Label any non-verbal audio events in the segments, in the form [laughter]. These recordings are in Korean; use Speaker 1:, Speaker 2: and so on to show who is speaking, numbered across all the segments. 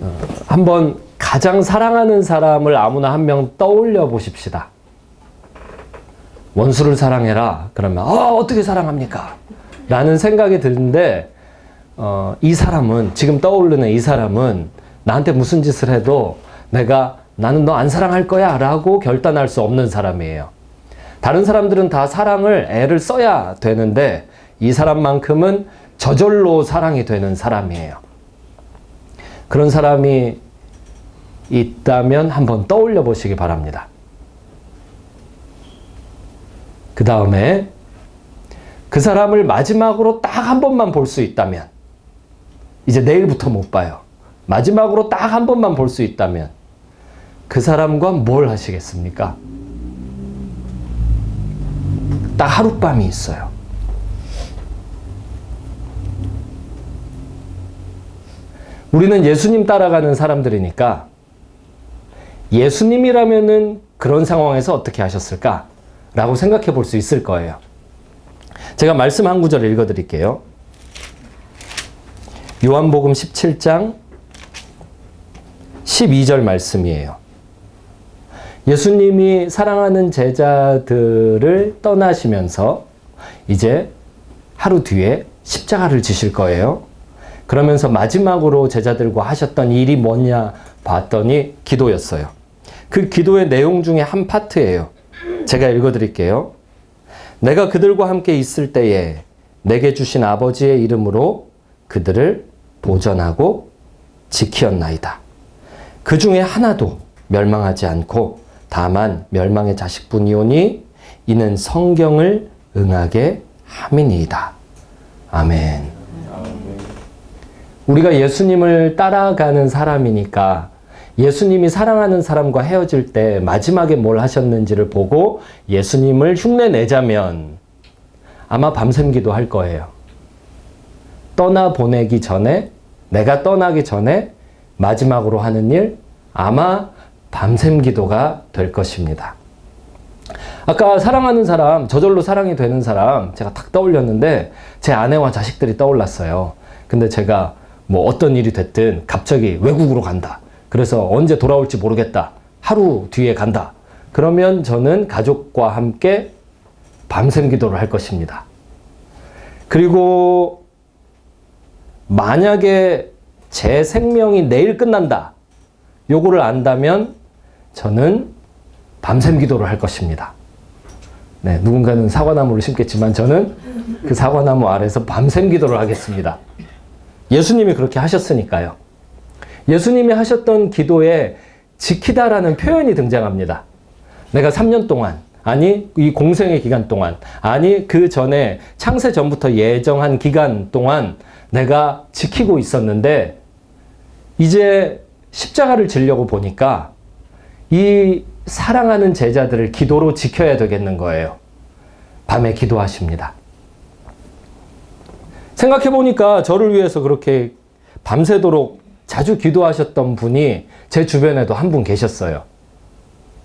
Speaker 1: 어, 한번 가장 사랑하는 사람을 아무나 한 명 떠올려 보십시다. 원수를 사랑해라. 그러면 어, 어떻게 사랑합니까? 라는 생각이 드는데 어, 이 사람은 지금 떠오르는 이 사람은 나한테 무슨 짓을 해도 내가 나는 너 안 사랑할 거야 라고 결단할 수 없는 사람이에요. 다른 사람들은 다 사랑을 애를 써야 되는데 이 사람만큼은 저절로 사랑이 되는 사람이에요. 그런 사람이 있다면 한번 떠올려 보시기 바랍니다. 그 다음에 그 사람을 마지막으로 딱 한 번만 볼 수 있다면, 이제 내일부터 못 봐요. 마지막으로 딱 한 번만 볼 수 있다면, 그 사람과 뭘 하시겠습니까? 딱 하룻밤이 있어요. 우리는 예수님 따라가는 사람들이니까 예수님이라면은 그런 상황에서 어떻게 하셨을까? 라고 생각해 볼 수 있을 거예요. 제가 말씀 한 구절 읽어 드릴게요. 요한복음 17장 12절 말씀이에요. 예수님이 사랑하는 제자들을 떠나시면서 이제 하루 뒤에 십자가를 지실 거예요. 그러면서 마지막으로 제자들과 하셨던 일이 뭐냐 봤더니 기도였어요. 그 기도의 내용 중에 한 파트예요. 제가 읽어 드릴게요. 내가 그들과 함께 있을 때에 내게 주신 아버지의 이름으로 그들을 보전하고 지키었나이다. 그 중에 하나도 멸망하지 않고 다만 멸망의 자식뿐이오니 이는 성경을 응하게 함이니이다. 아멘. 우리가 예수님을 따라가는 사람이니까 예수님이 사랑하는 사람과 헤어질 때 마지막에 뭘 하셨는지를 보고 예수님을 흉내 내자면 아마 밤샘 기도할 거예요. 떠나 보내기 전에 내가 떠나기 전에 마지막으로 하는 일 아마 밤샘 기도가 될 것입니다. 아까 사랑하는 사람, 저절로 사랑이 되는 사람 제가 탁 떠올렸는데 제 아내와 자식들이 떠올랐어요. 근데 제가 뭐 어떤 일이 됐든 갑자기 외국으로 간다. 그래서 언제 돌아올지 모르겠다. 하루 뒤에 간다. 그러면 저는 가족과 함께 밤샘 기도를 할 것입니다. 그리고 만약에 제 생명이 내일 끝난다. 요거를 안다면 저는 밤샘 기도를 할 것입니다. 네, 누군가는 사과나무를 심겠지만 저는 그 사과나무 아래서 밤샘 기도를 하겠습니다. 예수님이 그렇게 하셨으니까요. 예수님이 하셨던 기도에 지키다라는 표현이 등장합니다. 내가 3년 동안, 아니, 이 공생의 기간 동안, 아니, 그 전에 창세 전부터 예정한 기간 동안 내가 지키고 있었는데, 이제 십자가를 지려고 보니까 이 사랑하는 제자들을 기도로 지켜야 되겠는 거예요. 밤에 기도하십니다. 생각해 보니까 저를 위해서 그렇게 밤새도록 자주 기도하셨던 분이 제 주변에도 한 분 계셨어요.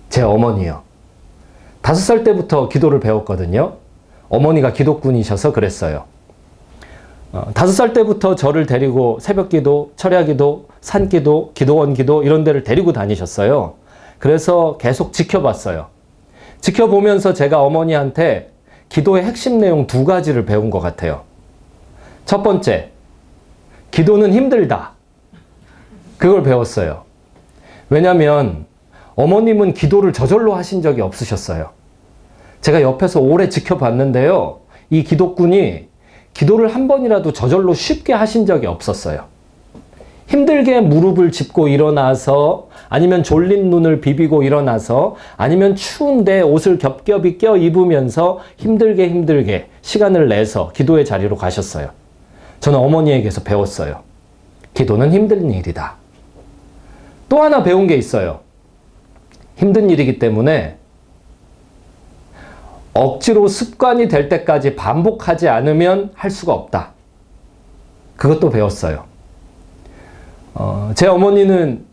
Speaker 1: 제 어머니요. 다섯 살 때부터 기도를 배웠거든요. 어머니가 기독군이셔서 그랬어요. 어, 다섯 살 때부터 저를 데리고 새벽 기도, 철야 기도, 산 기도, 기도원 기도 이런 데를 데리고 다니셨어요. 그래서 계속 지켜봤어요. 지켜보면서 제가 어머니한테 기도의 핵심 내용 두 가지를 배운 것 같아요. 첫 번째, 기도는 힘들다. 그걸 배웠어요. 왜냐면 어머님은 기도를 저절로 하신 적이 없으셨어요. 제가 옆에서 오래 지켜봤는데요. 이 기독군이 기도를 한 번이라도 저절로 쉽게 하신 적이 없었어요. 힘들게 무릎을 짚고 일어나서 아니면 졸린 눈을 비비고 일어나서 아니면 추운데 옷을 겹겹이 껴 입으면서 힘들게 힘들게 시간을 내서 기도의 자리로 가셨어요. 저는 어머니에게서 배웠어요. 기도는 힘든 일이다. 또 하나 배운 게 있어요. 힘든 일이기 때문에 억지로 습관이 될 때까지 반복하지 않으면 할 수가 없다. 그것도 배웠어요. 어, 제 어머니는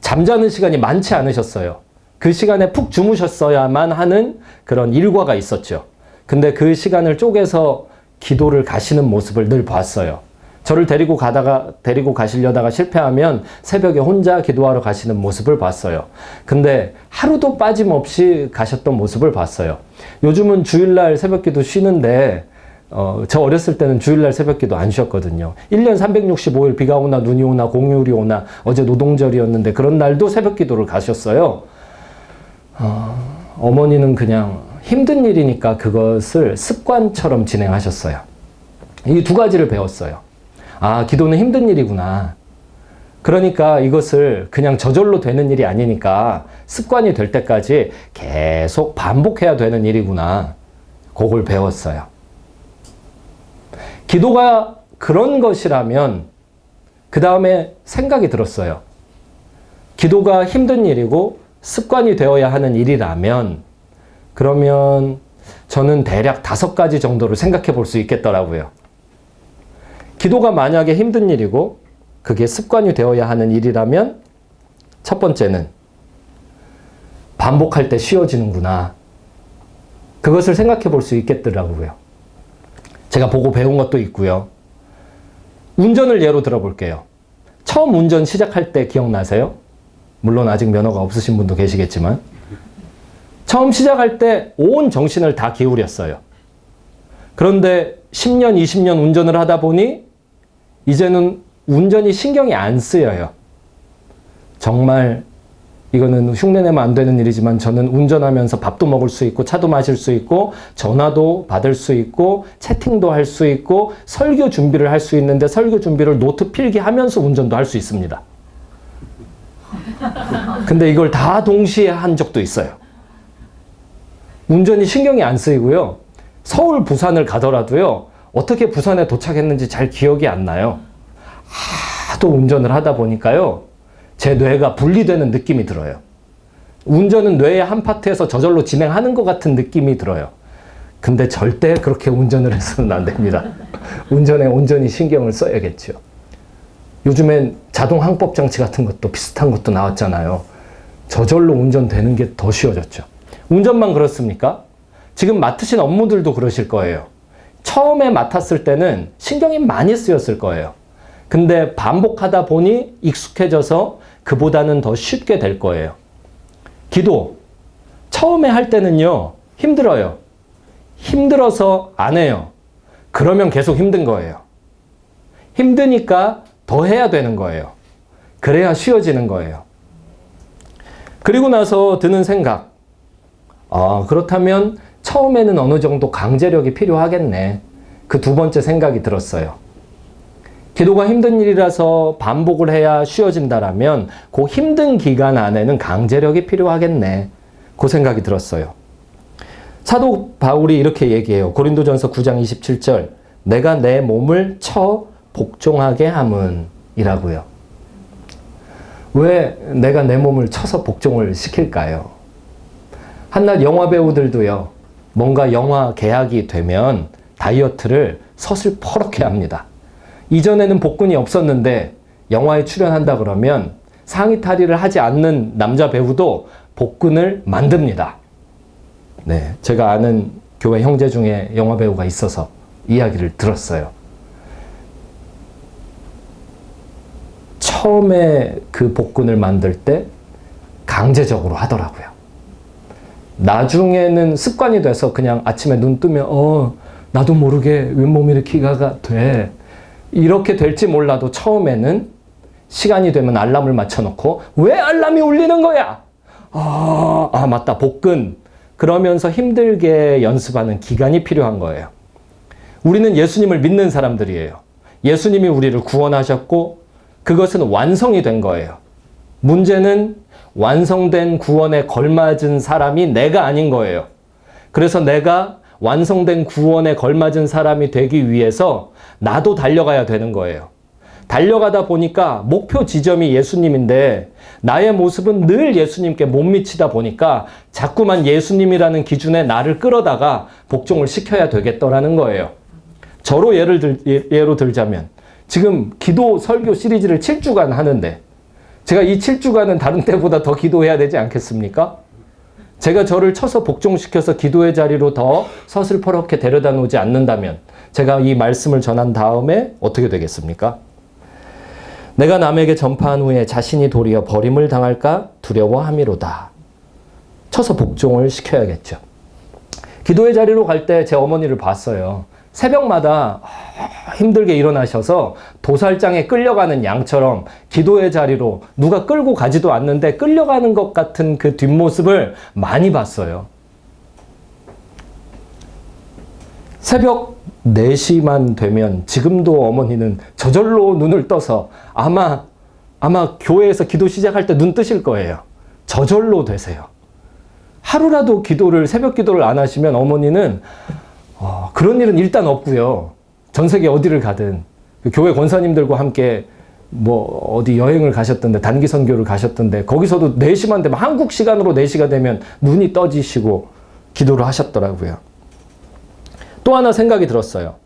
Speaker 1: 잠자는 시간이 많지 않으셨어요. 그 시간에 푹 주무셨어야만 하는 그런 일과가 있었죠. 근데 그 시간을 쪼개서 기도를 가시는 모습을 늘 봤어요. 저를 데리고 가다가 데리고 가시려다가 실패하면 새벽에 혼자 기도하러 가시는 모습을 봤어요. 근데 하루도 빠짐없이 가셨던 모습을 봤어요. 요즘은 주일날 새벽기도 쉬는데 어, 저 어렸을 때는 주일날 새벽기도 안 쉬었거든요. 1년 365일 비가 오나 눈이 오나 공휴일이 오나 어제 노동절이었는데 그런 날도 새벽기도를 가셨어요. 어, 어머니는 그냥 힘든 일이니까 그것을 습관처럼 진행하셨어요. 이 두 가지를 배웠어요. 아, 기도는 힘든 일이구나. 그러니까 이것을 그냥 저절로 되는 일이 아니니까 습관이 될 때까지 계속 반복해야 되는 일이구나. 그걸 배웠어요. 기도가 그런 것이라면 그 다음에 생각이 들었어요. 기도가 힘든 일이고 습관이 되어야 하는 일이라면 그러면 저는 대략 다섯 가지 정도를 생각해 볼 수 있겠더라고요. 기도가 만약에 힘든 일이고 그게 습관이 되어야 하는 일이라면 첫 번째는 반복할 때 쉬워지는구나. 그것을 생각해 볼 수 있겠더라고요. 제가 보고 배운 것도 있고요. 운전을 예로 들어볼게요. 처음 운전 시작할 때 기억나세요? 물론 아직 면허가 없으신 분도 계시겠지만 처음 시작할 때 온 정신을 다 기울였어요. 그런데 10년, 20년 운전을 하다 보니 이제는 운전이 신경이 안 쓰여요. 정말 이거는 흉내내면 안 되는 일이지만 저는 운전하면서 밥도 먹을 수 있고 차도 마실 수 있고 전화도 받을 수 있고 채팅도 할 수 있고 설교 준비를 할 수 있는데 설교 준비를 노트 필기 하면서 운전도 할 수 있습니다. 근데 이걸 다 동시에 한 적도 있어요. 운전이 신경이 안 쓰이고요. 서울, 부산을 가더라도요. 어떻게 부산에 도착했는지 잘 기억이 안 나요. 하도 운전을 하다 보니까요. 제 뇌가 분리되는 느낌이 들어요. 운전은 뇌의 한 파트에서 저절로 진행하는 것 같은 느낌이 들어요. 근데 절대 그렇게 운전을 해서는 안 됩니다. 운전에 온전히 신경을 써야겠죠. 요즘엔 자동 항법 장치 같은 것도 비슷한 것도 나왔잖아요. 저절로 운전되는 게 더 쉬워졌죠. 운전만 그렇습니까? 지금 맡으신 업무들도 그러실 거예요. 처음에 맡았을 때는 신경이 많이 쓰였을 거예요. 근데 반복하다 보니 익숙해져서 그보다는 더 쉽게 될 거예요. 기도. 처음에 할 때는요, 힘들어요. 힘들어서 안 해요. 그러면 계속 힘든 거예요. 힘드니까 더 해야 되는 거예요. 그래야 쉬워지는 거예요. 그리고 나서 드는 생각. 아, 그렇다면 처음에는 어느 정도 강제력이 필요하겠네. 그 두 번째 생각이 들었어요. 기도가 힘든 일이라서 반복을 해야 쉬워진다라면 그 힘든 기간 안에는 강제력이 필요하겠네. 그 생각이 들었어요. 사도 바울이 이렇게 얘기해요. 고린도전서 9장 27절. 내가 내 몸을 쳐 복종하게 함은 이라고요. 왜 내가 내 몸을 쳐서 복종을 시킬까요? 한낱 영화 배우들도요. 뭔가 영화 계약이 되면 다이어트를 서슬퍼렇게 합니다. 이전에는 복근이 없었는데 영화에 출연한다 그러면 상의 탈의를 하지 않는 남자 배우도 복근을 만듭니다. 네, 제가 아는 교회 형제 중에 영화 배우가 있어서 이야기를 들었어요. 처음에 그 복근을 만들 때 강제적으로 하더라고요. 나중에는 습관이 돼서 그냥 아침에 눈 뜨면 어 나도 모르게 윗몸 일으키가 돼. 이렇게 될지 몰라도 처음에는 시간이 되면 알람을 맞춰놓고 왜 알람이 울리는 거야? 아, 아 맞다 복근 그러면서 힘들게 연습하는 기간이 필요한 거예요. 우리는 예수님을 믿는 사람들이에요. 예수님이 우리를 구원하셨고 그것은 완성이 된 거예요. 문제는 완성된 구원에 걸맞은 사람이 내가 아닌 거예요. 그래서 내가 완성된 구원에 걸맞은 사람이 되기 위해서 나도 달려가야 되는 거예요. 달려가다 보니까 목표 지점이 예수님인데 나의 모습은 늘 예수님께 못 미치다 보니까 자꾸만 예수님이라는 기준에 나를 끌어다가 복종을 시켜야 되겠더라는 거예요. 저로 예를 들, 예, 예로 들자면 지금 기도 설교 시리즈를 7주간 하는데 제가 이 7주간은 다른 때보다 더 기도해야 되지 않겠습니까? 제가 저를 쳐서 복종시켜서 기도의 자리로 더 서슬퍼렇게 데려다 놓지 않는다면 제가 이 말씀을 전한 다음에 어떻게 되겠습니까? 내가 남에게 전파한 후에 자신이 도리어 버림을 당할까 두려워함이로다. 쳐서 복종을 시켜야겠죠. 기도의 자리로 갈 때 제 어머니를 봤어요. 새벽마다 힘들게 일어나셔서 도살장에 끌려가는 양처럼 기도의 자리로 누가 끌고 가지도 않는데 끌려가는 것 같은 그 뒷모습을 많이 봤어요. 새벽 4시만 되면 지금도 어머니는 저절로 눈을 떠서 아마 아마 교회에서 기도 시작할 때 눈 뜨실 거예요. 저절로 되세요. 하루라도 기도를 새벽 기도를 안 하시면 어머니는 어, 그런 일은 일단 없고요. 전 세계 어디를 가든 그 교회 권사님들과 함께 뭐 어디 여행을 가셨던데 단기 선교를 가셨던데 거기서도 4시만 되면 한국 시간으로 4시가 되면 눈이 떠지시고 기도를 하셨더라고요. 또 하나 생각이 들었어요.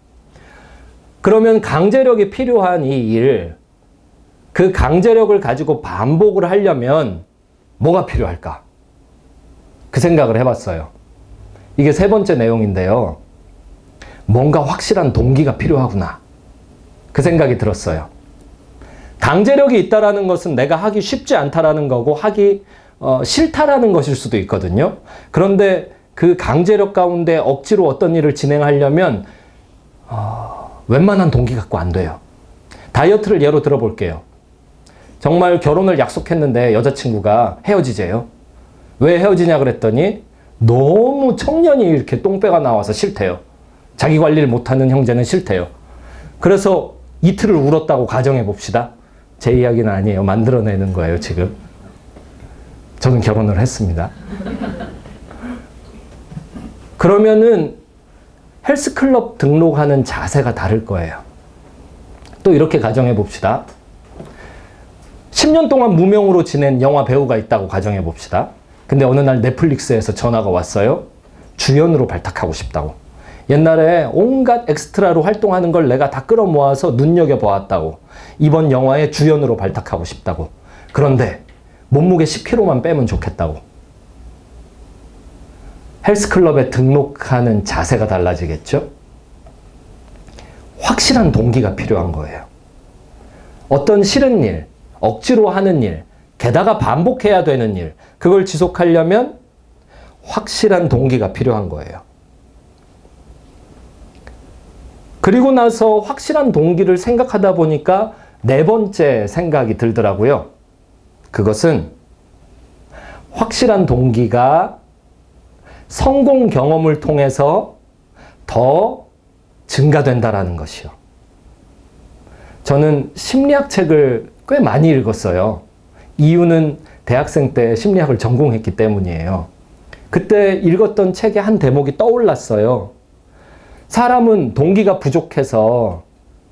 Speaker 1: 그러면 강제력이 필요한 이 일, 그 강제력을 가지고 반복을 하려면 뭐가 필요할까? 그 생각을 해봤어요. 이게 세 번째 내용인데요. 뭔가 확실한 동기가 필요하구나. 그 생각이 들었어요. 강제력이 있다라는 것은 내가 하기 쉽지 않다라는 거고 하기 어, 싫다라는 것일 수도 있거든요. 그런데 그 강제력 가운데 억지로 어떤 일을 진행하려면 어, 웬만한 동기 갖고 안 돼요. 다이어트를 예로 들어볼게요. 정말 결혼을 약속했는데 여자친구가 헤어지재요. 왜 헤어지냐 그랬더니 너무 청년이 이렇게 똥배가 나와서 싫대요. 자기 관리를 못하는 형제는 싫대요. 그래서 이틀을 울었다고 가정해 봅시다. 제 이야기는 아니에요. 만들어내는 거예요, 지금. 저는 결혼을 했습니다. 그러면은 헬스클럽 등록하는 자세가 다를 거예요. 또 이렇게 가정해 봅시다. 10년 동안 무명으로 지낸 영화 배우가 있다고 가정해 봅시다. 근데 어느 날 넷플릭스에서 전화가 왔어요. 주연으로 발탁하고 싶다고. 옛날에 온갖 엑스트라로 활동하는 걸 내가 다 끌어모아서 눈여겨보았다고. 이번 영화에 주연으로 발탁하고 싶다고. 그런데 몸무게 10kg만 빼면 좋겠다고. 헬스클럽에 등록하는 자세가 달라지겠죠? 확실한 동기가 필요한 거예요. 어떤 싫은 일, 억지로 하는 일, 게다가 반복해야 되는 일, 그걸 지속하려면 확실한 동기가 필요한 거예요. 그리고 나서 확실한 동기를 생각하다 보니까 네 번째 생각이 들더라고요. 그것은 확실한 동기가 성공 경험을 통해서 더 증가된다라는 것이요. 저는 심리학 책을 꽤 많이 읽었어요. 이유는 대학생 때 심리학을 전공했기 때문이에요. 그때 읽었던 책의 한 대목이 떠올랐어요. 사람은 동기가 부족해서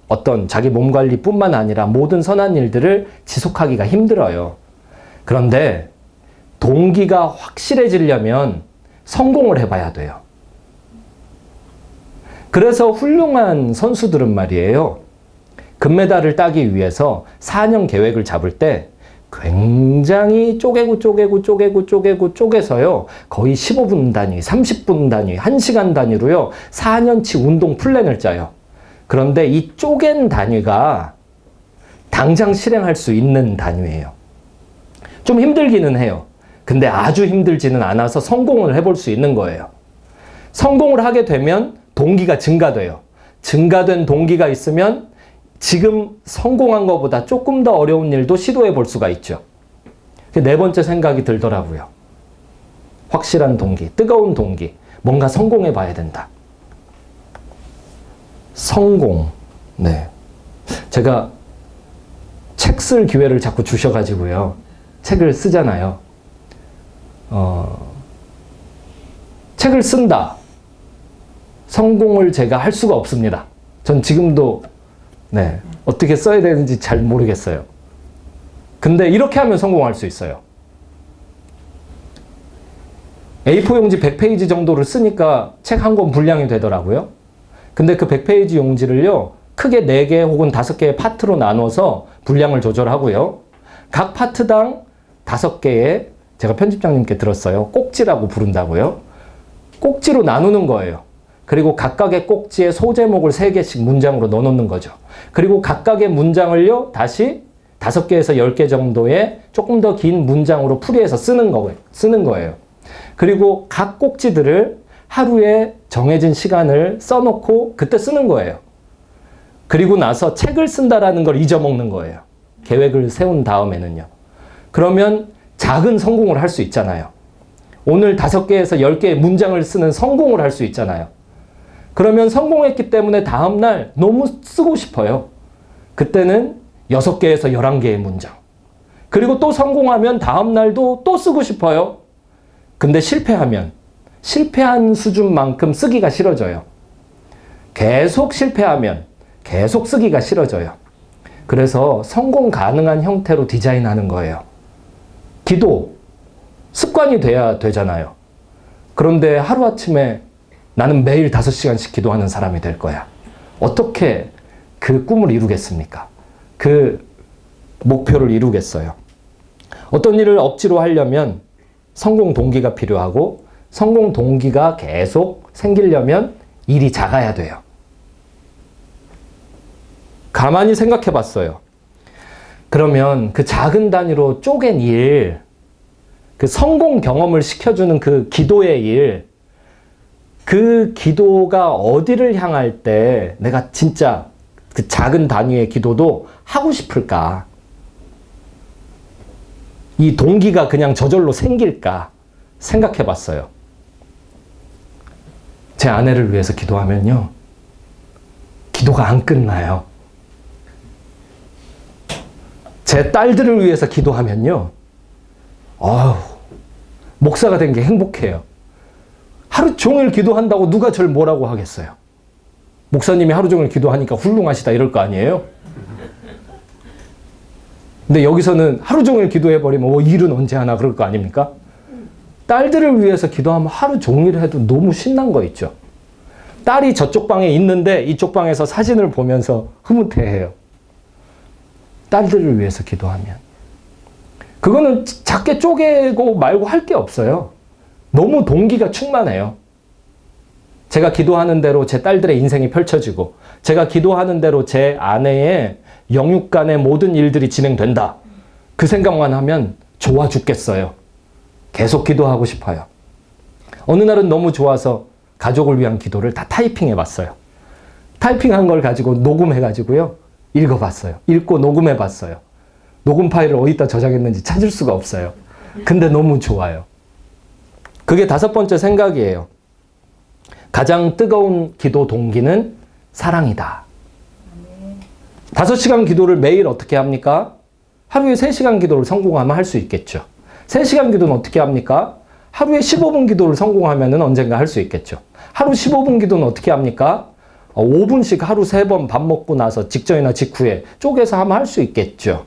Speaker 1: 어떤 자기 몸 관리뿐만 아니라 모든 선한 일들을 지속하기가 힘들어요. 그런데 동기가 확실해지려면 성공을 해봐야 돼요. 그래서 훌륭한 선수들은 말이에요. 금메달을 따기 위해서 4년 계획을 잡을 때 굉장히 쪼개고 쪼개고 쪼개고 쪼개고 쪼개서요. 거의 15분 단위, 30분 단위, 1시간 단위로요. 4년치 운동 플랜을 짜요. 그런데 이 쪼갠 단위가 당장 실행할 수 있는 단위예요. 좀 힘들기는 해요. 근데 아주 힘들지는 않아서 성공을 해볼 수 있는 거예요. 성공을 하게 되면 동기가 증가돼요. 증가된 동기가 있으면 지금 성공한 것보다 조금 더 어려운 일도 시도해 볼 수가 있죠. 네 번째 생각이 들더라고요. 확실한 동기, 뜨거운 동기, 뭔가 성공해 봐야 된다. 성공. 네. 제가 책 쓸 기회를 자꾸 주셔가지고요. 책을 쓰잖아요. 어, 책을 쓴다. 성공을 제가 할 수가 없습니다. 전 지금도 네, 어떻게 써야 되는지 잘 모르겠어요. 근데 이렇게 하면 성공할 수 있어요. A4 용지 100페이지 정도를 쓰니까 책 한 권 분량이 되더라고요. 근데 그 100페이지 용지를요, 크게 4개 혹은 5개의 파트로 나눠서 분량을 조절하고요. 각 파트당 5개의 제가 편집장님께 들었어요. 꼭지라고 부른다고요. 꼭지로 나누는 거예요. 그리고 각각의 꼭지에 소제목을 세 개씩 문장으로 넣어놓는 거죠. 그리고 각각의 문장을요, 다시 다섯 개에서 열개 정도의 조금 더 긴 문장으로 풀이해서 쓰는 거예요. 쓰는 거예요. 그리고 각 꼭지들을 하루에 정해진 시간을 써놓고 그때 쓰는 거예요. 그리고 나서 책을 쓴다라는 걸 잊어먹는 거예요. 계획을 세운 다음에는요. 그러면 작은 성공을 할 수 있잖아요. 오늘 다섯 개에서 열 개의 문장을 쓰는 성공을 할 수 있잖아요. 그러면 성공했기 때문에 다음날 너무 쓰고 싶어요. 그때는 여섯 개에서 열한 개의 문장. 그리고 또 성공하면 다음날도 또 쓰고 싶어요. 근데 실패하면 실패한 수준만큼 쓰기가 싫어져요. 계속 실패하면 계속 쓰기가 싫어져요. 그래서 성공 가능한 형태로 디자인하는 거예요. 기도, 습관이 돼야 되잖아요. 그런데 하루아침에 나는 매일 5시간씩 기도하는 사람이 될 거야. 어떻게 그 꿈을 이루겠습니까? 그 목표를 이루겠어요. 어떤 일을 억지로 하려면 성공 동기가 필요하고 성공 동기가 계속 생기려면 일이 작아야 돼요. 가만히 생각해 봤어요. 그러면 그 작은 단위로 쪼갠 일, 그 성공 경험을 시켜주는 그 기도의 일, 그 기도가 어디를 향할 때 내가 진짜 그 작은 단위의 기도도 하고 싶을까? 이 동기가 그냥 저절로 생길까? 생각해 봤어요. 제 아내를 위해서 기도하면요. 기도가 안 끝나요. 제 딸들을 위해서 기도하면요. 아우, 목사가 된 게 행복해요. 하루 종일 기도한다고 누가 절 뭐라고 하겠어요? 목사님이 하루 종일 기도하니까 훌륭하시다 이럴 거 아니에요? 근데 여기서는 하루 종일 기도해버리면 뭐 일은 언제 하나 그럴 거 아닙니까? 딸들을 위해서 기도하면 하루 종일 해도 너무 신난 거 있죠. 딸이 저쪽 방에 있는데 이쪽 방에서 사진을 보면서 흐뭇해해요. 딸들을 위해서 기도하면. 그거는 작게 쪼개고 말고 할 게 없어요. 너무 동기가 충만해요. 제가 기도하는 대로 제 딸들의 인생이 펼쳐지고, 제가 기도하는 대로 제 아내의 영육 간의 모든 일들이 진행된다. 그 생각만 하면 좋아 죽겠어요. 계속 기도하고 싶어요. 어느 날은 너무 좋아서 가족을 위한 기도를 다 타이핑해 봤어요. 타이핑한 걸 가지고 녹음해 가지고요. 읽어 봤어요. 읽고 녹음해 봤어요. 녹음 파일을 어디다 저장했는지 찾을 수가 없어요. 근데 너무 좋아요. 그게 다섯 번째 생각이에요. 가장 뜨거운 기도 동기는 사랑이다. 다섯 시간 기도를 매일 어떻게 합니까? 하루에 세 시간 기도를 성공하면 할 수 있겠죠. 세 시간 기도는 어떻게 합니까? 하루에 15분 기도를 성공하면 언젠가 할 수 있겠죠. 하루 15분 기도는 어떻게 합니까? 5분씩 하루 세번밥 먹고 나서 직전이나 직후에 쪼개서 하면 할 수 있겠죠.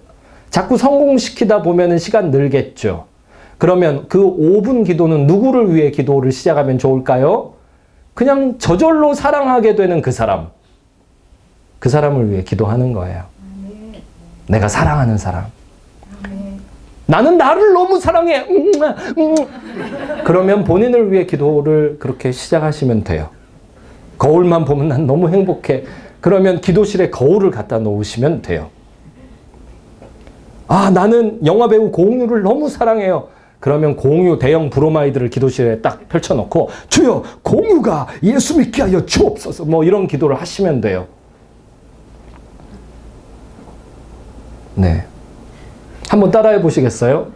Speaker 1: 자꾸 성공시키다 보면 시간 늘겠죠. 그러면 그 5분 기도는 누구를 위해 기도를 시작하면 좋을까요? 그냥 저절로 사랑하게 되는 그 사람. 그 사람을 위해 기도하는 거예요. 내가 사랑하는 사람. 나는 나를 너무 사랑해. 음, 음. 그러면 본인을 위해 기도를 그렇게 시작하시면 돼요. 거울만 보면 난 너무 행복해. 그러면 기도실에 거울을 갖다 놓으시면 돼요. 아, 나는 영화배우 공유를 너무 사랑해요. 그러면 공유 대형 브로마이드를 기도실에 딱 펼쳐놓고 주여 공유가 예수 믿게 하여 주옵소서 뭐 이런 기도를 하시면 돼요. 네. 한번 따라해 보시겠어요?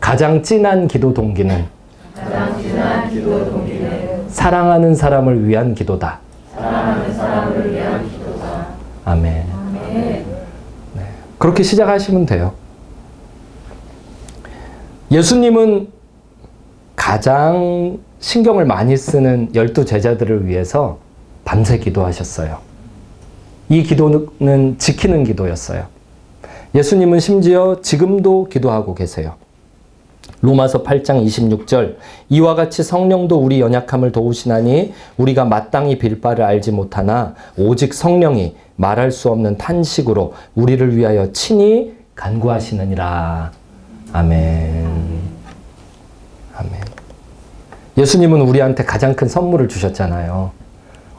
Speaker 1: 가장 진한 기도 동기는
Speaker 2: 가장 진한 기도 동기는
Speaker 1: 사랑하는 사람을 위한 기도다.
Speaker 2: 사랑하는 사람을 위한 기도다.
Speaker 1: 아멘.
Speaker 2: 아멘.
Speaker 1: 그렇게 시작하시면 돼요. 예수님은 가장 신경을 많이 쓰는 열두 제자들을 위해서 밤새 기도하셨어요. 이 기도는 지키는 기도였어요. 예수님은 심지어 지금도 기도하고 계세요. 로마서 8장 26절 이와 같이 성령도 우리 연약함을 도우시나니 우리가 마땅히 빌 바를 알지 못하나 오직 성령이 말할 수 없는 탄식으로 우리를 위하여 친히 간구하시느니라. 아멘. 아멘. 예수님은 우리한테 가장 큰 선물을 주셨잖아요.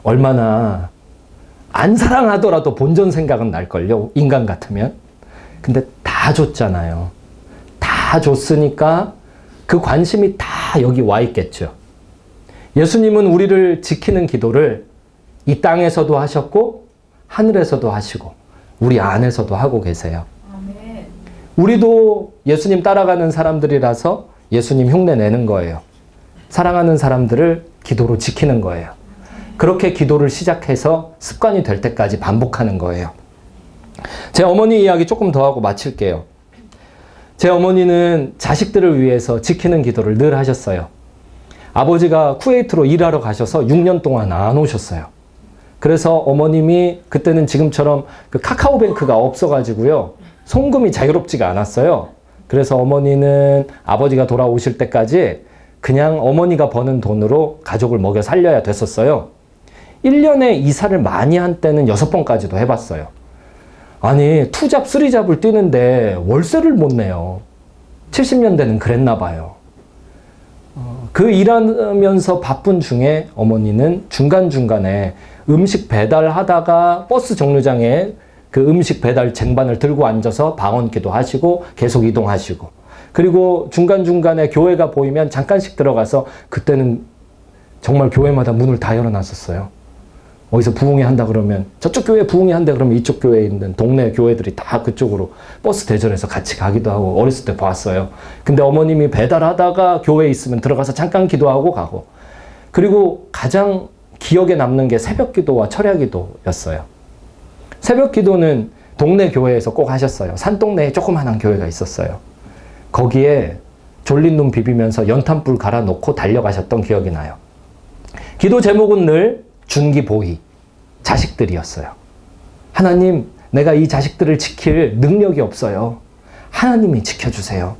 Speaker 1: 얼마나 안 사랑하더라도 본전 생각은 날걸요. 인간 같으면. 근데 다 줬잖아요. 다 줬으니까 그 관심이 다 여기 와 있겠죠. 예수님은 우리를 지키는 기도를 이 땅에서도 하셨고 하늘에서도 하시고 우리 안에서도 하고 계세요. 우리도 예수님 따라가는 사람들이라서 예수님 흉내 내는 거예요. 사랑하는 사람들을 기도로 지키는 거예요. 그렇게 기도를 시작해서 습관이 될 때까지 반복하는 거예요. 제 어머니 이야기 조금 더 하고 마칠게요. 제 어머니는 자식들을 위해서 지키는 기도를 늘 하셨어요. 아버지가 쿠웨이트로 일하러 가셔서 6년 동안 안 오셨어요. 그래서 어머님이 그때는 지금처럼 그 카카오뱅크가 없어가지고요. 송금이 자유롭지가 않았어요. 그래서 어머니는 아버지가 돌아오실 때까지 그냥 어머니가 버는 돈으로 가족을 먹여 살려야 됐었어요. 1년에 이사를 많이 한 때는 6번까지도 해봤어요. 아니, 투잡, 쓰리잡을 뛰는데 월세를 못 내요. 70년대는 그랬나 봐요. 어, 그 일하면서 바쁜 중에 어머니는 중간중간에 음식 배달하다가 버스 정류장에 그 음식 배달 쟁반을 들고 앉아서 방언 기도 하시고 계속 이동하시고 그리고 중간중간에 교회가 보이면 잠깐씩 들어가서 그때는 정말 교회마다 문을 다 열어놨었어요. 어디서 부흥회 한다 그러면 저쪽 교회 부흥회 한다 그러면 이쪽 교회에 있는 동네 교회들이 다 그쪽으로 버스 대절해서 같이 가기도 하고 어렸을 때 봤어요. 근데 어머님이 배달하다가 교회에 있으면 들어가서 잠깐 기도하고 가고 그리고 가장 기억에 남는 게 새벽 기도와 철야 기도였어요. 새벽 기도는 동네 교회에서 꼭 하셨어요. 산동네에 조그만한 교회가 있었어요. 거기에 졸린 눈 비비면서 연탄불 갈아 놓고 달려가셨던 기억이 나요. 기도 제목은 늘 준기보희, 자식들이었어요. 하나님, 내가 이 자식들을 지킬 능력이 없어요. 하나님이 지켜주세요.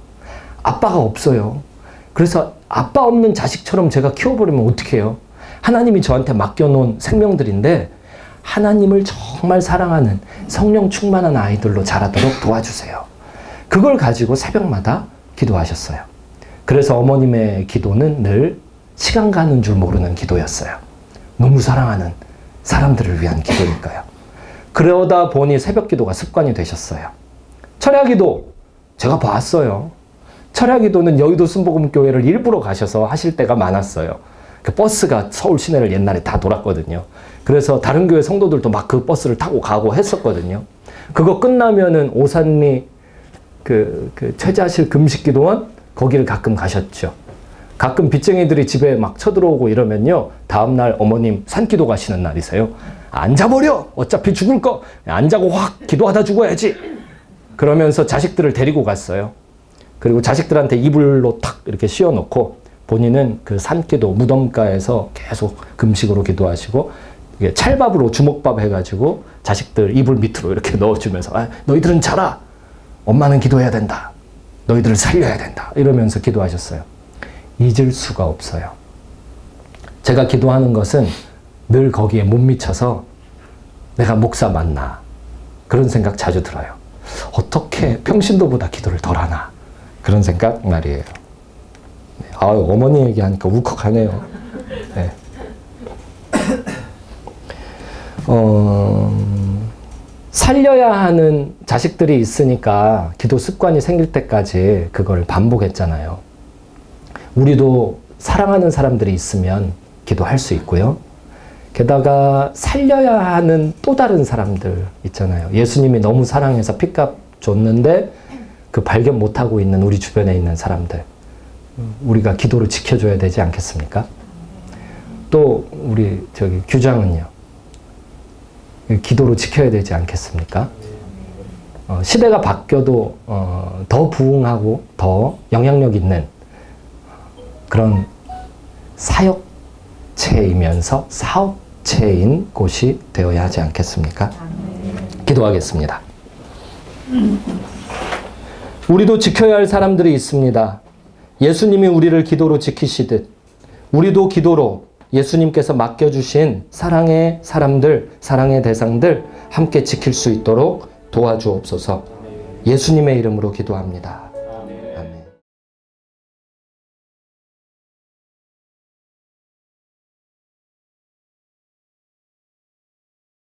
Speaker 1: 아빠가 없어요. 그래서 아빠 없는 자식처럼 제가 키워버리면 어떡해요? 하나님이 저한테 맡겨놓은 생명들인데 하나님을 정말 사랑하는 성령 충만한 아이들로 자라도록 도와주세요. 그걸 가지고 새벽마다 기도하셨어요. 그래서 어머님의 기도는 늘 시간 가는 줄 모르는 기도였어요. 너무 사랑하는 사람들을 위한 기도니까요. 그러다 보니 새벽 기도가 습관이 되셨어요. 철야 기도 제가 봤어요. 철야 기도는 여의도 순복음교회를 일부러 가셔서 하실 때가 많았어요. 그 버스가 서울 시내를 옛날에 다 돌았거든요. 그래서 다른 교회 성도들도 막 그 버스를 타고 가고 했었거든요. 그거 끝나면은 오산리 그, 그 최자실 금식기도원 거기를 가끔 가셨죠. 가끔 빚쟁이들이 집에 막 쳐들어오고 이러면요. 다음날 어머님 산기도 가시는 날이세요. 앉아버려! 어차피 죽을 거! 앉아고 확 기도하다 죽어야지! 그러면서 자식들을 데리고 갔어요. 그리고 자식들한테 이불로 탁 이렇게 씌워놓고 본인은 그 산기도 무덤가에서 계속 금식으로 기도하시고 찰밥으로 주먹밥 해가지고 자식들 이불 밑으로 이렇게 [laughs] 넣어주면서 아, 너희들은 자라! 엄마는 기도해야 된다. 너희들을 살려야 된다. 이러면서 기도하셨어요. 잊을 수가 없어요. 제가 기도하는 것은 늘 거기에 못 미쳐서 내가 목사 맞나 그런 생각 자주 들어요. 어떻게 평신도보다 기도를 덜 하나 그런 생각 말이에요. 네, 아유 어머니 얘기하니까 울컥하네요. 네. 어, 살려야 하는 자식들이 있으니까 기도 습관이 생길 때까지 그걸 반복했잖아요. 우리도 사랑하는 사람들이 있으면 기도할 수 있고요. 게다가 살려야 하는 또 다른 사람들 있잖아요. 예수님이 너무 사랑해서 핏값 줬는데 그 발견 못하고 있는 우리 주변에 있는 사람들. 우리가 기도로 지켜줘야 되지 않겠습니까? 또 우리 저기 규장은요. 기도로 지켜야 되지 않겠습니까? 어, 시대가 바뀌어도 어, 더 부흥하고 더 영향력 있는 그런 사역체이면서 사업체인 곳이 되어야 하지 않겠습니까? 기도하겠습니다. 우리도 지켜야 할 사람들이 있습니다. 예수님이 우리를 기도로 지키시듯 우리도 기도로 예수님께서 맡겨주신 사랑의 사람들, 사랑의 대상들 함께 지킬 수 있도록 도와주옵소서 예수님의 이름으로 기도합니다.